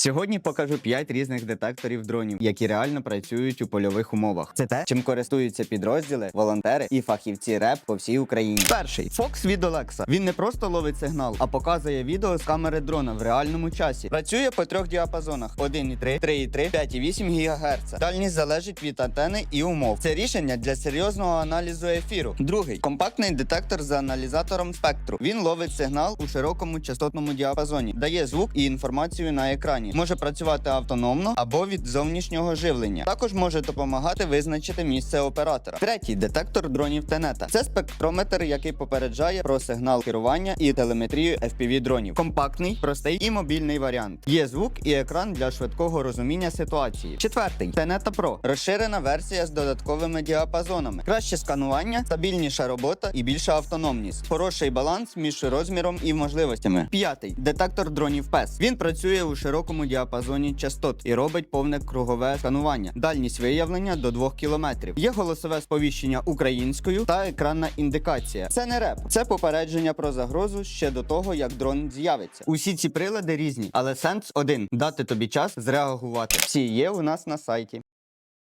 Сьогодні покажу 5 різних детекторів дронів, які реально працюють у польових умовах. Це те, чим користуються підрозділи, волонтери і фахівці РЕП по всій Україні. Перший Fox від Alexa. Він не просто ловить сигнал, а показує відео з камери дрона в реальному часі. Працює по трьох діапазонах: 1,3, 3,3, 5,8 ГГц. Дальність залежить від антени і умов. Це рішення для серйозного аналізу ефіру. Другий компактний детектор з аналізатором спектру. Він ловить сигнал у широкому частотному діапазоні, дає звук і інформацію на екрані. Може працювати автономно або від зовнішнього живлення. Також може допомагати визначити місце оператора. Третій детектор дронів Тенета. Це спектрометр, який попереджає про сигнал керування і телеметрію FPV дронів. Компактний, простий і мобільний варіант. Є звук і екран для швидкого розуміння ситуації. Четвертий Teneta Pro. Розширена версія з додатковими діапазонами. Краще сканування, стабільніша робота і більша автономність. Хороший баланс між розміром і можливостями. П'ятий детектор дронів PES. Він працює у широкому діапазоні частот і робить повне кругове сканування. Дальність виявлення до 2 км. Є голосове сповіщення українською та екранна індикація. Це не реп, це попередження про загрозу ще до того, як дрон з'явиться. Усі ці прилади різні, але сенс один дати тобі час зреагувати. Всі є у нас на сайті.